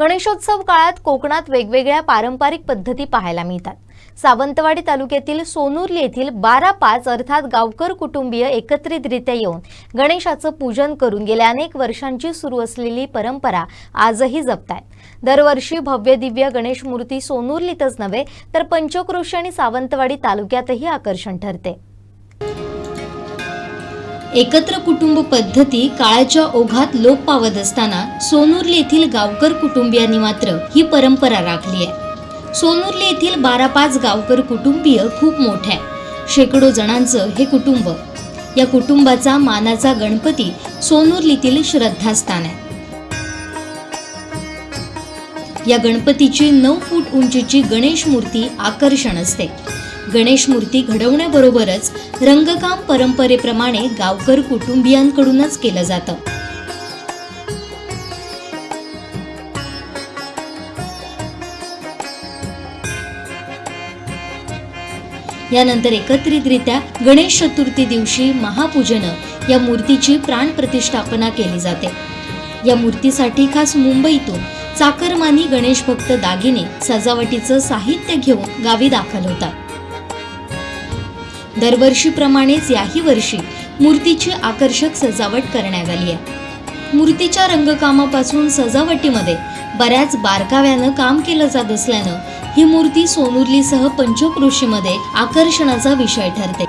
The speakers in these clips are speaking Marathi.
गणेशोत्सव काळात कोकणात वेगवेगळ्या पारंपरिक पद्धती पाहायला मिळतात. सावंतवाडी तालुक्यातील सोनुर्ली येथील बारा पाच अर्थात गावकर कुटुंबीय एकत्रितरित्या येऊन गणेशाचं पूजन करून गेल्या अनेक वर्षांची सुरू असलेली परंपरा आजही जपतायत. दरवर्षी भव्य दिव्य गणेश मूर्ती सोनुर्लीतच नव्हे तर पंचक्रोशी आणि सावंतवाडी तालुक्यातही आकर्षण ठरते. एकत्र कुटुंब पद्धती काळाच्या ओघात लोप पावत असताना सोनुर्ली येथील गावकर कुटुंबियांनी मात्र ही परंपरा राखली आहे. सोनुर्ली येथील बारा पाच गावकर कुटुंबीय खूप मोठे आहे. शेकडो जणांचं हे कुटुंब. या कुटुंबाचा मानाचा गणपती सोनुर्लीतील श्रद्धास्थान आहे. या गणपतीची नऊ फूट उंचीची गणेश मूर्ती आकर्षण असते. गणेश मूर्ती घडवण्याबरोबरच रंगकाम परंपरेप्रमाणे गावकर कुटुंबियांकडूनच केलं जातं. यानंतर एकत्रितरित्या गणेश चतुर्थी दिवशी महापूजनं या मूर्तीची प्राणप्रतिष्ठापना केली जाते. या मूर्तीसाठी खास मुंबईतून चाकरमानी गणेश भक्त दागिने सजावटीचं साहित्य घेऊन गावी दाखल होतात. दरवर्षीप्रमाणेच याही वर्षी मूर्तीची आकर्षक सजावट करण्यात आली आहे. मूर्तीच्या रंगकामापासून सजावटीमध्ये बऱ्याच बारकाव्यानं काम केलं जात असल्यानं ही मूर्ती सोनुर्लीसह पंचकृषीमध्ये आकर्षणाचा विषय ठरते.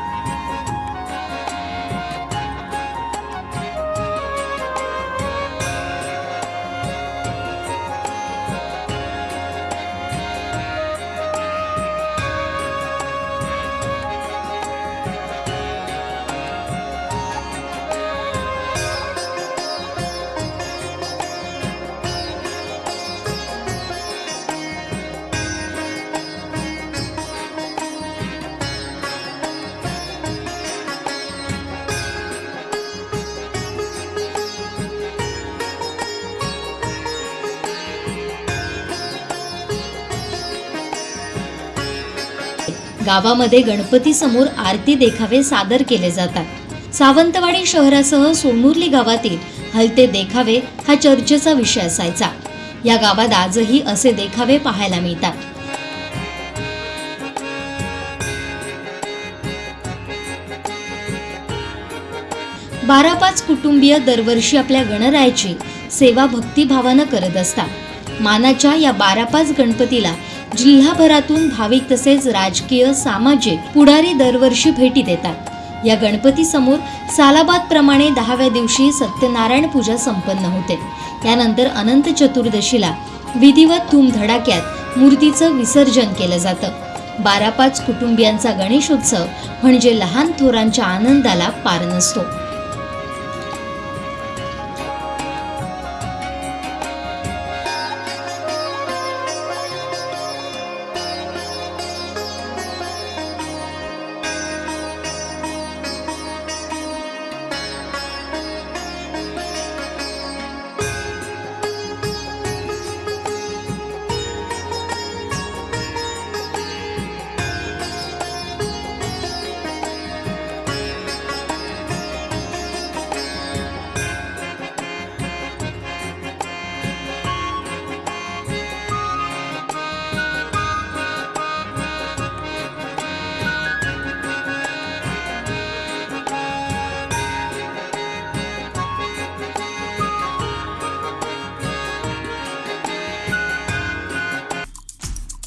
गावामध्ये गणपती समोर आरती देखावे सादर केले जातात. सावंतवाडी शहरासह सोनुर्ली गावातील हलते देखावे हा चर्चेचा विषय असायचा. या गावात आजही असे देखावे पाहायला मिळतात. बारा पाच कुटुंबीय दरवर्षी आपल्या गणरायाची सेवा भक्तिभावानं करत असतात. मानाच्या या बारा पाच गणपतीला जिल्हाभरातून भाविक तसेच राजकीय सामाजिक पुढारी दरवर्षी भेटी देतात. या गणपती समोर सालाबाद प्रमाणे दहाव्या दिवशी सत्यनारायण पूजा संपन्न होते. त्यानंतर अनंत चतुर्दशीला विधिवत धूमधडाक्यात मूर्तीचं विसर्जन केलं जातं. बारा पाच कुटुंबियांचा गणेशोत्सव म्हणजे लहान थोरांच्या आनंदाला पार नसतो.